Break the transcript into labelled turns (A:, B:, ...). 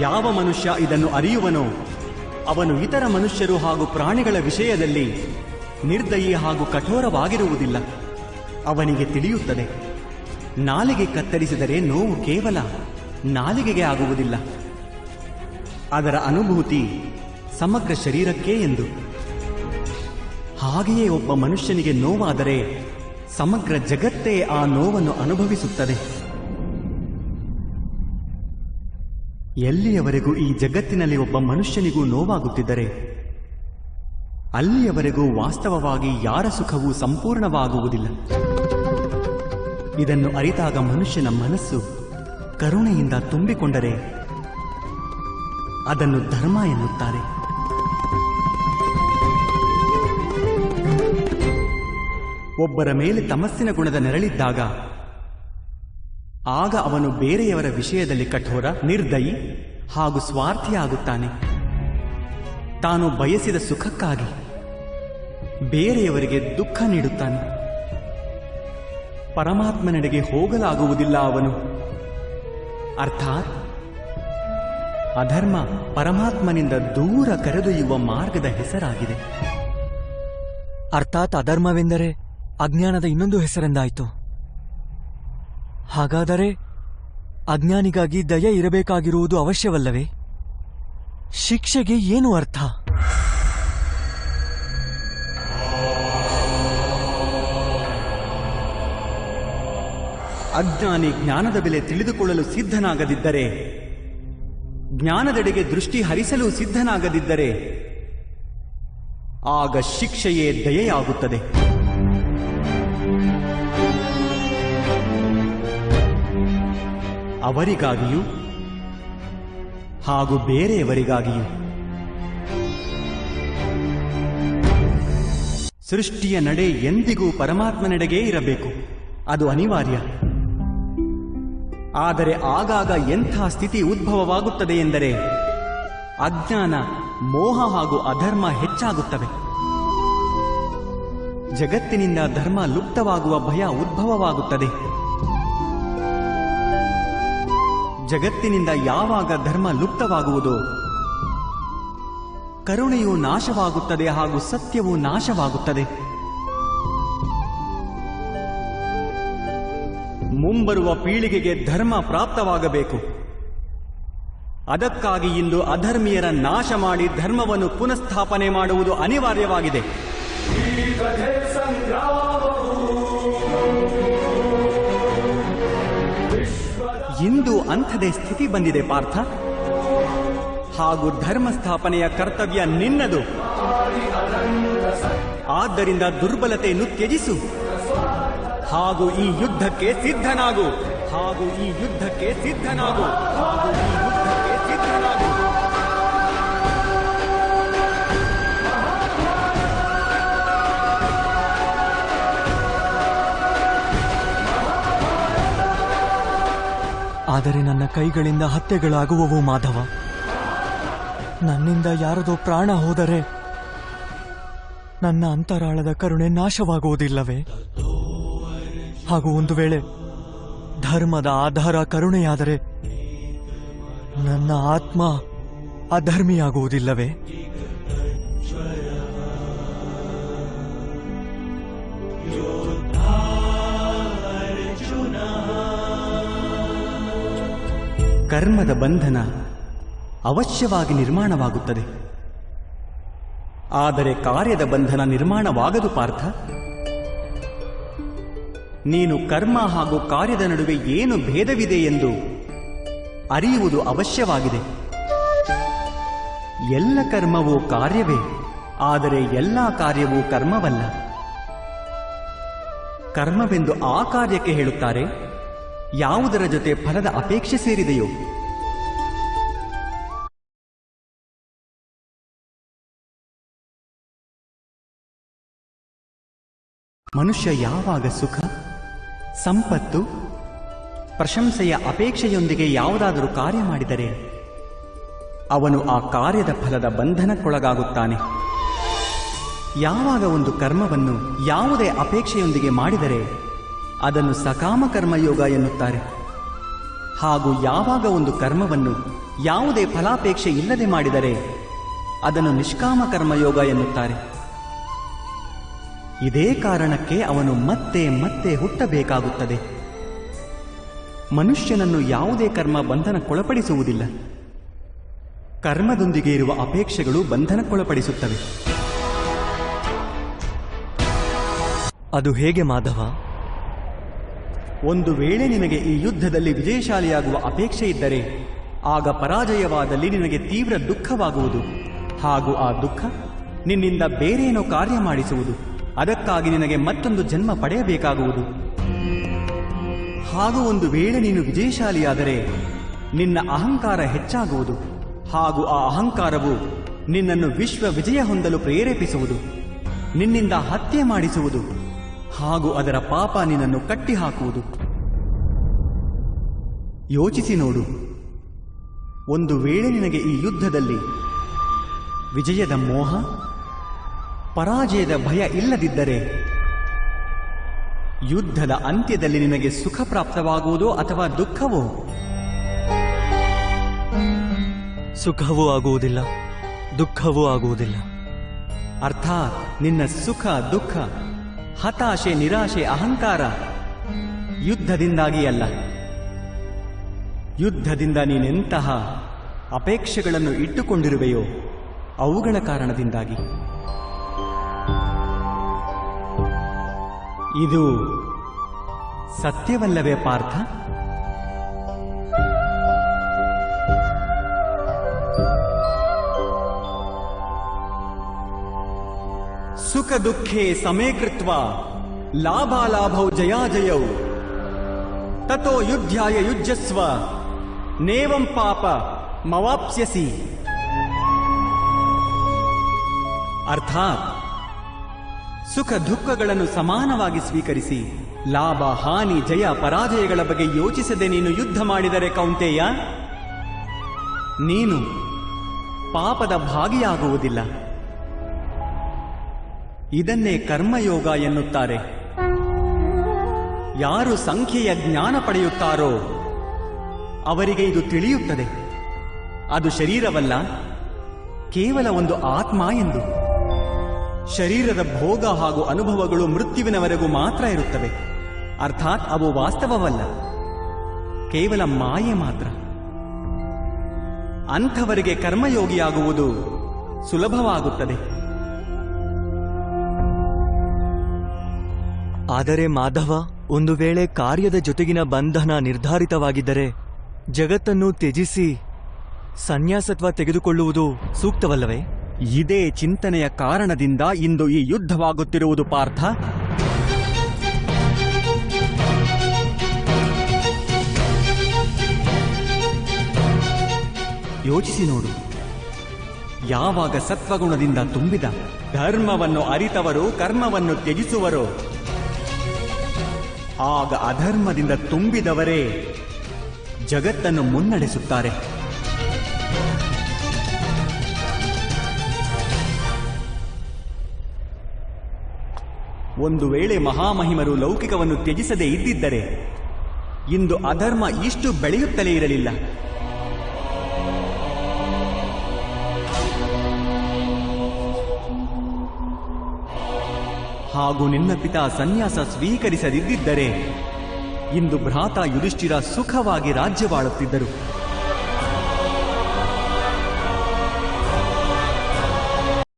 A: ಯಾವ ಮನುಷ್ಯ ಇದನ್ನು ಅರಿಯುವನೋ, ಅವನು ಇತರ ಮನುಷ್ಯರು ಹಾಗೂ ಪ್ರಾಣಿಗಳ ವಿಷಯದಲ್ಲಿ ನಿರ್ದಯಿ ಹಾಗೂ ಕಠೋರವಾಗಿರುವುದಿಲ್ಲ. ಅವನಿಗೆ ತಿಳಿಯುತ್ತದೆ, ನಾಲಿಗೆ ಕತ್ತರಿಸಿದರೆ ನೋವು ಕೇವಲ ನಾಲಿಗೆಗೆ ಆಗುವುದಿಲ್ಲ. ಅದರ ಅನುಭೂತಿ ಸಮಗ್ರ ಶರೀರಕ್ಕೆ ಎಂದು. ಹಾಗೆಯೇ ಒಬ್ಬ ಮನುಷ್ಯನಿಗೆ ನೋವಾದರೆ ಸಮಗ್ರ ಜಗತ್ತೇ ಆ ನೋವನ್ನು ಅನುಭವಿಸುತ್ತದೆ. ಎಲ್ಲಿಯವರೆಗೂ ಈ ಜಗತ್ತಿನಲ್ಲಿ ಒಬ್ಬ ಮನುಷ್ಯನಿಗೂ ನೋವಾಗುತ್ತಿದ್ದರೆ, ಅಲ್ಲಿಯವರೆಗೂ ವಾಸ್ತವವಾಗಿ ಯಾರ ಸುಖವೂ ಸಂಪೂರ್ಣವಾಗುವುದಿಲ್ಲ. ಇದನ್ನು ಅರಿತಾಗ ಮನುಷ್ಯನ ಮನಸ್ಸು ಕರುಣೆಯಿಂದ ತುಂಬಿಕೊಂಡರೆ, ಅದನ್ನು ಧರ್ಮ ಎನ್ನುತ್ತಾರೆ. ಒಬ್ಬರ ಮೇಲೆ ತಮಸ್ಸಿನ ಗುಣದ ನೆರಳಿದ್ದಾಗ ಆಗ ಅವನು ಬೇರೆಯವರ ವಿಷಯದಲ್ಲಿ ಕಠೋರ, ನಿರ್ದಯಿ ಹಾಗೂ ಸ್ವಾರ್ಥಿಯಾಗುತ್ತಾನೆ. ತಾನು ಬಯಸಿದ ಸುಖಕ್ಕಾಗಿ ಬೇರೆಯವರಿಗೆ ದುಃಖ ನೀಡುತ್ತಾನೆ. ಪರಮಾತ್ಮನೆಡೆಗೆ ಹೋಗಲಾಗುವುದಿಲ್ಲ ಅವನು. ಅರ್ಥಾತ್ ಅಧರ್ಮ ಪರಮಾತ್ಮನಿಂದ ದೂರ ಕರೆದೊಯ್ಯುವ ಮಾರ್ಗದ ಹೆಸರಾಗಿದೆ.
B: ಅರ್ಥಾತ್ ಅಧರ್ಮವೆಂದರೆ ಅಜ್ಞಾನದ ಇನ್ನೊಂದು ಹೆಸರೆಂದಾಯಿತು. ಹಾಗಾದರೆ ಅಜ್ಞಾನಿಗಾಗಿ ದಯ ಇರಬೇಕಾಗಿರುವುದು ಅವಶ್ಯವಲ್ಲವೇ? ಶಿಕ್ಷೆಗೆ ಏನು ಅರ್ಥ?
A: ಅಜ್ಞಾನಿ ಜ್ಞಾನದ ಬೆಲೆ ತಿಳಿದುಕೊಳ್ಳಲು ಸಿದ್ಧನಾಗದಿದ್ದರೆ, ಜ್ಞಾನದೆಡೆಗೆ ದೃಷ್ಟಿ ಹರಿಸಲು ಸಿದ್ಧನಾಗದಿದ್ದರೆ, ಆಗ ಶಿಕ್ಷೆಯೇ ದಯೆಯಾಗುತ್ತದೆ. ಅವರಿಗಾಗಿಯೂ ಹಾಗೂ ಬೇರೆಯವರಿಗಾಗಿಯೂ. ಸೃಷ್ಟಿಯ ನಡೆ ಎಂದಿಗೂ ಪರಮಾತ್ಮನೆಡೆಗೇ ಇರಬೇಕು. ಅದು ಅನಿವಾರ್ಯ. ಆದರೆ ಆಗಾಗ ಎಂಥ ಸ್ಥಿತಿ ಉದ್ಭವವಾಗುತ್ತದೆ ಎಂದರೆ ಅಜ್ಞಾನ, ಮೋಹ ಹಾಗೂ ಅಧರ್ಮ ಹೆಚ್ಚಾಗುತ್ತವೆ. ಜಗತ್ತಿನಿಂದ ಧರ್ಮ ಲುಪ್ತವಾಗುವ ಭಯ ಉದ್ಭವವಾಗುತ್ತದೆ. ಜಗತ್ತಿನಿಂದ ಯಾವಾಗ ಧರ್ಮ ಲುಪ್ತವಾಗುವುದು? ಕರುಣೆಯು ನಾಶವಾಗುತ್ತದೆ ಹಾಗೂ ಸತ್ಯವು ನಾಶವಾಗುತ್ತದೆ. ಮುಂಬರುವ ಪೀಳಿಗೆಗೆ ಧರ್ಮ ಪ್ರಾಪ್ತವಾಗಬೇಕು. ಅದಕ್ಕಾಗಿ ಇಂದು ಅಧರ್ಮೀಯರ ನಾಶ ಮಾಡಿ ಧರ್ಮವನ್ನು ಪುನಃಸ್ಥಾಪನೆ ಮಾಡುವುದು ಅನಿವಾರ್ಯವಾಗಿದೆ. ಇಂದು ಅಂಥದೇ ಸ್ಥಿತಿ ಬಂದಿದೆ, ಪಾರ್ಥ. ಹಾಗೂ ಧರ್ಮ ಸ್ಥಾಪನೆಯ ಕರ್ತವ್ಯ ನಿನ್ನದು. ಆದ್ದರಿಂದ ದುರ್ಬಲತೆಯನ್ನು ತ್ಯಜಿಸು ಹಾಗೂ ಈ ಯುದ್ಧಕ್ಕೆ ಸಿದ್ಧನಾಗು. ಹಾಗೂ ಈ ಯುದ್ಧಕ್ಕೆ ಸಿದ್ಧನಾಗು. ಹಾಗೂ ಈ ಯುದ್ಧಕ್ಕೆ ಸಿದ್ಧನಾಗು.
B: ಆದರೆ ನನ್ನ ಕೈಗಳಿಂದ ಹತ್ಯೆಗಳಾಗುವವು, ಮಾಧವ. ನನ್ನಿಂದ ಯಾರದೋ ಪ್ರಾಣ ಹೋದರೆ ನನ್ನ ಅಂತರಾಳದ ಕರುಣೆ ನಾಶವಾಗುವುದಿಲ್ಲವೇ? ಹಾಗೂ ಒಂದು ವೇಳೆ ಧರ್ಮದ ಆಧಾರ ಕರುಣೆಯಾದರೆ ನನ್ನ ಆತ್ಮ ಅಧರ್ಮಿಯಾಗುವುದಿಲ್ಲವೇ?
A: ಕರ್ಮದ ಬಂಧನ ಅವಶ್ಯವಾಗಿ ನಿರ್ಮಾಣವಾಗುತ್ತದೆ. ಆದರೆ ಕಾರ್ಯದ ಬಂಧನ ನಿರ್ಮಾಣವಾಗದು ಪಾರ್ಥ. ನೀನು ಕರ್ಮ ಹಾಗೂ ಕಾರ್ಯದ ನಡುವೆ ಏನು ಭೇದವಿದೆ ಎಂದು ಅರಿಯುವುದು ಅವಶ್ಯವಾಗಿದೆ. ಎಲ್ಲ ಕರ್ಮವೂ ಕಾರ್ಯವೇ, ಆದರೆ ಎಲ್ಲ ಕಾರ್ಯವೂ ಕರ್ಮವಲ್ಲ. ಕರ್ಮವೆಂದು ಆ ಕಾರ್ಯಕ್ಕೆ ಹೇಳುತ್ತಾರೆ. ಯಾವುದರ ಜೊತೆ ಫಲದ ಅಪೇಕ್ಷೆ ಸೇರಿದೆಯೋ? ಮನುಷ್ಯ ಯಾವಾಗ ಸುಖ, ಸಂಪತ್ತು, ಪ್ರಶಂಸೆಯ ಅಪೇಕ್ಷೆಯೊಂದಿಗೆ ಯಾವುದಾದರೂ ಕಾರ್ಯ ಮಾಡಿದರೆ, ಅವನು ಆ ಕಾರ್ಯದ ಫಲದ ಬಂಧನಕ್ಕೊಳಗಾಗುತ್ತಾನೆ. ಯಾವಾಗ ಒಂದು ಕರ್ಮವನ್ನು ಯಾವುದೇ ಅಪೇಕ್ಷೆಯೊಂದಿಗೆ ಮಾಡಿದರೆ ಅದನ್ನು ಸಕಾಮ ಕರ್ಮಯೋಗ ಎನ್ನುತ್ತಾರೆ. ಹಾಗೂ ಯಾವಾಗ ಒಂದು ಕರ್ಮವನ್ನು ಯಾವುದೇ ಫಲಾಪೇಕ್ಷೆ ಇಲ್ಲದೆ ಮಾಡಿದರೆ, ಅದನ್ನು ನಿಷ್ಕಾಮ ಕರ್ಮಯೋಗ ಎನ್ನುತ್ತಾರೆ. ಇದೇ ಕಾರಣಕ್ಕೆ ಅವನು ಮತ್ತೆ ಮತ್ತೆ ಹುಟ್ಟಬೇಕಾಗುತ್ತದೆ. ಮನುಷ್ಯನನ್ನು ಯಾವುದೇ ಕರ್ಮ ಬಂಧನಕ್ಕೊಳಪಡಿಸುವುದಿಲ್ಲ. ಕರ್ಮದೊಂದಿಗೆ ಇರುವ ಅಪೇಕ್ಷೆಗಳು ಬಂಧನಕ್ಕೊಳಪಡಿಸುತ್ತವೆ.
B: ಅದು ಹೇಗೆ ಮಾಧವ?
A: ಒಂದು ವೇಳೆ ನಿನಗೆ ಈ ಯುದ್ಧದಲ್ಲಿ ವಿಜಯಶಾಲಿಯಾಗುವ ಅಪೇಕ್ಷೆ ಇದ್ದರೆ, ಆಗ ಪರಾಜಯವಾದಲ್ಲಿ ನಿನಗೆ ತೀವ್ರ ದುಃಖವಾಗುವುದು. ಹಾಗೂ ಆ ದುಃಖ ನಿನ್ನಿಂದ ಬೇರೇನೋ ಕಾರ್ಯ ಮಾಡಿಸುವುದು. ಅದಕ್ಕಾಗಿ ನಿನಗೆ ಮತ್ತೊಂದು ಜನ್ಮ ಪಡೆಯಬೇಕಾಗುವುದು. ಹಾಗೂ ಒಂದು ವೇಳೆ ನೀನು ವಿಜಯಶಾಲಿಯಾದರೆ, ನಿನ್ನ ಅಹಂಕಾರ ಹೆಚ್ಚಾಗುವುದು. ಹಾಗೂ ಆ ಅಹಂಕಾರವು ನಿನ್ನನ್ನು ವಿಶ್ವ ವಿಜಯ ಹೊಂದಲು ಪ್ರೇರೇಪಿಸುವುದು. ನಿನ್ನಿಂದ ಹತ್ಯೆ ಮಾಡಿಸುವುದು. ಹಾಗೂ ಅದರ ಪಾಪ ನಿನ್ನನ್ನು ಕಟ್ಟಿಹಾಕುವುದು. ಯೋಚಿಸಿ ನೋಡು. ಒಂದು ವೇಳೆ ನಿನಗೆ ಈ ಯುದ್ಧದಲ್ಲಿ ವಿಜಯದ ಮೋಹ, ಪರಾಜಯದ ಭಯ ಇಲ್ಲದಿದ್ದರೆ, ಯುದ್ಧದ ಅಂತ್ಯದಲ್ಲಿ ನಿನಗೆ ಸುಖ ಪ್ರಾಪ್ತವಾಗುವುದೋ ಅಥವಾ ದುಃಖವೋ?
B: ಸುಖವೂ ಆಗುವುದಿಲ್ಲ, ದುಃಖವೂ ಆಗುವುದಿಲ್ಲ.
A: ಅರ್ಥಾತ್ ನಿನ್ನ ಸುಖ ದುಃಖ. ಹತಾಶೆ ನಿರಾಶೆ ಅಹಂಕಾರ ಯುದ್ಧದಿಂದಾಗಿ ಅಲ್ಲ. ಯುದ್ಧದಿಂದ ನೀನೆಂತಹ ಅಪೇಕ್ಷೆಗಳನ್ನು ಇಟ್ಟುಕೊಂಡಿರುವೆಯೋ ಅವುಗಳ ಕಾರಣದಿಂದಾಗಿ. ಇದು ಸತ್ಯವಲ್ಲವೇ ಪಾರ್ಥ? ಸುಖ ದುಃಖೇ ಸಮೇ ಕೃತ್ವ, ಲಾಭಾಲಾಭೌ ಜಯಾಜಯೌ ತಥೋ ಯುದ್ಧಾಯ ಯುಜ್ಯಸ್ವ, ನೇವಂ ಪಾಪ ಮವಾಪ್ಸ್ಯಸಿ. ಅರ್ಥಾತ್ ಸುಖ ದುಃಖಗಳನ್ನು ಸಮಾನವಾಗಿ ಸ್ವೀಕರಿಸಿ, ಲಾಭ, ಹಾನಿ, ಜಯ, ಪರಾಜಯಗಳ ಬಗ್ಗೆ ಯೋಚಿಸದೆ ನೀನು ಯುದ್ಧ ಮಾಡಿದರೆ ಕೌಂತೆಯ, ನೀನು ಪಾಪದ ಭಾಗಿಯಾಗುವುದಿಲ್ಲ. ಇದನ್ನೇ ಕರ್ಮಯೋಗ ಎನ್ನುತ್ತಾರೆ. ಯಾರು ಸಂಖ್ಯೆಯ ಜ್ಞಾನ ಪಡೆಯುತ್ತಾರೋ ಅವರಿಗೆ ಇದು ತಿಳಿಯುತ್ತದೆ. ಅದು ಶರೀರವಲ್ಲ, ಕೇವಲ ಒಂದು ಆತ್ಮ ಎಂದು. ಶರೀರದ ಭೋಗ ಹಾಗೂ ಅನುಭವಗಳು ಮೃತ್ಯುವಿನವರೆಗೂ ಮಾತ್ರ ಇರುತ್ತವೆ. ಅರ್ಥಾತ್ ಅವು ವಾಸ್ತವವಲ್ಲ, ಕೇವಲ ಮಾಯೆ ಮಾತ್ರ. ಅಂಥವರಿಗೆ ಕರ್ಮಯೋಗಿಯಾಗುವುದು ಸುಲಭವಾಗುತ್ತದೆ.
B: ಆದರೆ ಮಾಧವ, ಒಂದು ವೇಳೆ ಕಾರ್ಯದ ಜೊತೆಗಿನ ಬಂಧನ ನಿರ್ಧಾರಿತವಾಗಿದ್ದರೆ ಜಗತ್ತನ್ನು ತ್ಯಜಿಸಿ ಸನ್ಯಾಸತ್ವ ತೆಗೆದುಕೊಳ್ಳುವುದು ಸೂಕ್ತವಲ್ಲವೇ?
A: ಇದೇ ಚಿಂತನೆಯ ಕಾರಣದಿಂದ ಇಂದು ಈ ಯುದ್ಧವಾಗುತ್ತಿರುವುದು ಪಾರ್ಥ. ಯೋಚಿಸಿ ನೋಡು. ಯಾವಾಗ ಸತ್ವಗುಣದಿಂದ ತುಂಬಿದ ಧರ್ಮವನ್ನು ಅರಿತವರು, ಕರ್ಮವನ್ನು ತ್ಯಜಿಸುವರೋ. ಆಗ ಅಧರ್ಮದಿಂದ ತುಂಬಿದವರೇ ಜಗತ್ತನ್ನು ಮುನ್ನಡೆಸುತ್ತಾರೆ. ಒಂದು ವೇಳೆ ಮಹಾಮಹಿಮರು ಲೌಕಿಕವನ್ನು ತ್ಯಜಿಸದೇ ಇದ್ದಿದ್ದರೆ ಇಂದು ಅಧರ್ಮ ಇಷ್ಟು ಬೆಳೆಯುತ್ತಲೇ ಇರಲಿಲ್ಲ. ಹಾಗೂ ನಿನ್ನ ಪಿತಾ ಸನ್ಯಾಸ ಸ್ವೀಕರಿಸದಿದ್ದರೆ ಇಂದು ಭ್ರಾತ ಯುಧಿಷ್ಠಿರ ಸುಖವಾಗಿ ರಾಜ್ಯವಾಳುತ್ತಿದ್ದರು.